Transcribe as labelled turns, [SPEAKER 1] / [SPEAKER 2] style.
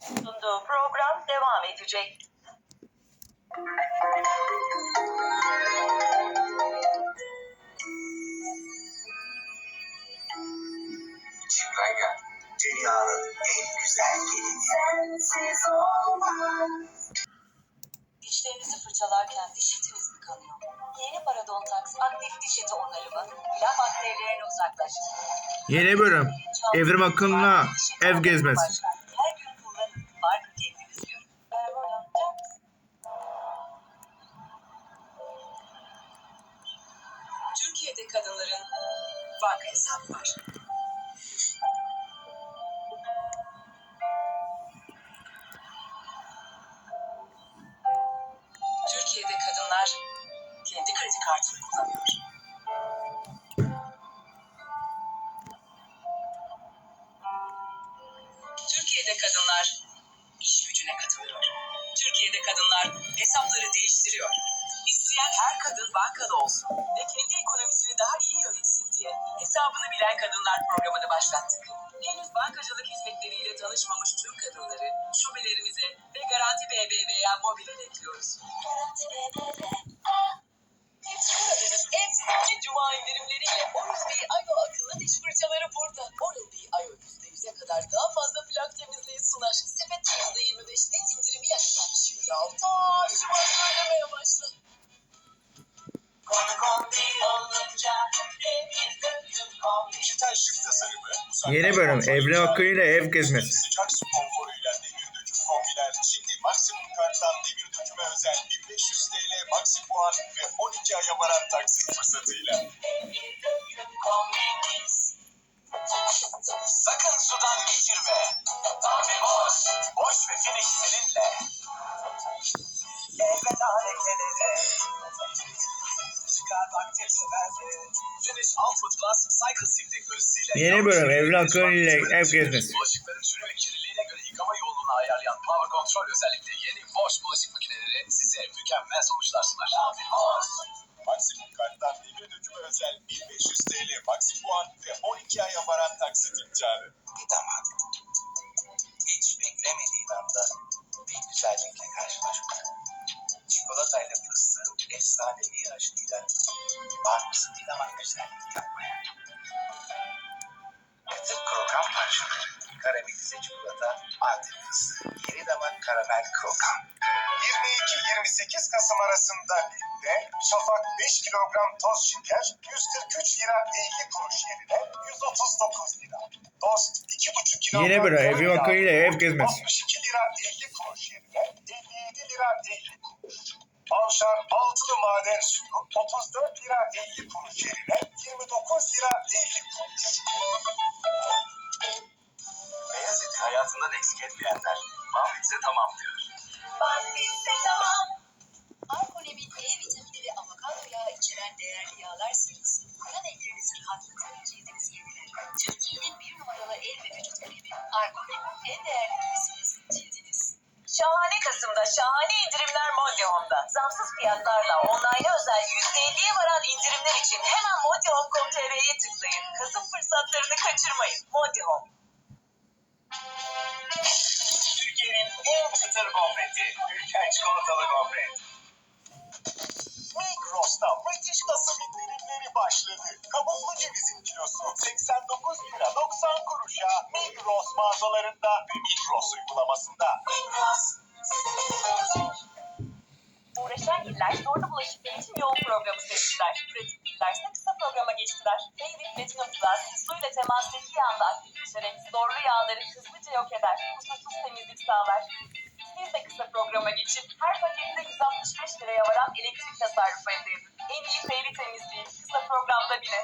[SPEAKER 1] sunduğu program devam edecek.
[SPEAKER 2] Çiftliğe dünyanın en güzel gelini.
[SPEAKER 3] Sensiz olmaz.
[SPEAKER 1] Dişlerinizi fırçalarken diş etiniz mi kanıyor? Yeni Parodontax aktif diş eti onarımı plak bakterilerini uzaklaştırıyor.
[SPEAKER 4] Yeni bölüm. Evrim Akın'la ev gezmesi.
[SPEAKER 1] Türkiye'de kadınların banka hesabı var. Türkiye'de kadınlar kendi kredi kartını kullanıyor. Türkiye'de kadınlar iş gücüne katılıyor. Türkiye'de kadınlar hesapları değiştiriyor. İsteyen her kadın bankada olsun ve kendi hesabını bilen kadınlar programını başlattık. Henüz bankacılık hizmetleriyle tanışmamış tüm kadınları şubelerimize ve Garanti BBVA mobile bekliyoruz.
[SPEAKER 3] Garanti BBV.
[SPEAKER 1] Aradığınız en sıkıcı cuma indirimleriyle Oral-B Ayo akıllı diş fırçaları burada. Oral-B Ayo %100'e kadar daha fazla plak temizliği sunar. Sepet %25 net indirimi yaşlar. Şimdi alta Şubat oynamaya başla.
[SPEAKER 4] Yeni bölüm. Akın ile ev gezmesi.
[SPEAKER 2] Sıcak su konforuyla demir döküm kombiler. Şimdi maksimum karttan demir döküme özel 1500 TL maksi puan ve 12 aya varan taksit fırsatıyla. Sakın sudan geçirme. Tabi boş. Boş ve finish seninle. Elveda lekelere.
[SPEAKER 4] Yeni bölüm. Evrim Akın ile ev gezmesi.
[SPEAKER 2] Bulaşıkların türü ve kirliliğine göre yıkama yoğunluğunu ayarlayan Power Control özellikle yeni Bosch bulaşık makineleri size mükemmel sonuçlar sunar. Maksimum karttan demir dökümü özel 1500 TL maksi puan ve 12 aya varan taksit imkanı. Bir var mısın damak güzellik yapmaya? Kıtır krokan parçaları, karamelize çikolata, antep fıstığı, yeni damak karamel krokan. 22-28 Kasım arasında Bim'de Şafak 5 kilogram toz şeker 143 lira 50 kuruş yerine 139 lira. Dost 2,5 kilogram.
[SPEAKER 4] Evrim
[SPEAKER 2] tereyağı
[SPEAKER 4] Akın ile ev gezmesi.
[SPEAKER 2] Avşar altılı maden suyu 34 lira 50 kuruş yerine 29 lira 50 kuruş. Beyaz eti hayatından eksik etmeyenler Bambitse tamam diyor.
[SPEAKER 3] Bambitse tamam. Arkonemin E vitamini ve avokado yağı içeren değerli yağlar serisi.
[SPEAKER 1] Kasım'da şahane indirimler Mondial'da. Zamsız fiyatlarla online özel %50'ye varan indirimler için hemen mondial.com.tr'ye tıklayın. Kasım fırsatlarını kaçırmayın. Mondial.
[SPEAKER 2] Türkiye'nin en çıtır gofreti. Ülker çikolatalı gofret. Migros'ta müthiş Kasım indirimleri başladı. Kabuklu cevizin kilosu 89 lira 90 kuruşa Migros mağazalarında ve Migros uygulamasında.
[SPEAKER 1] İçin yoğun programı seçtiler. Pratik iller ise kısa programa geçtiler. Baby Platinum Plus suyla temas ettiği anda aktifleşerek zorlu yağları hızlıca yok eder. Kusursuz temizlik sağlar. Siz de kısa programa geçip her pakette 165 liraya varan elektrik tasarrufu elde edin. En iyi peri temizliği kısa programda bile.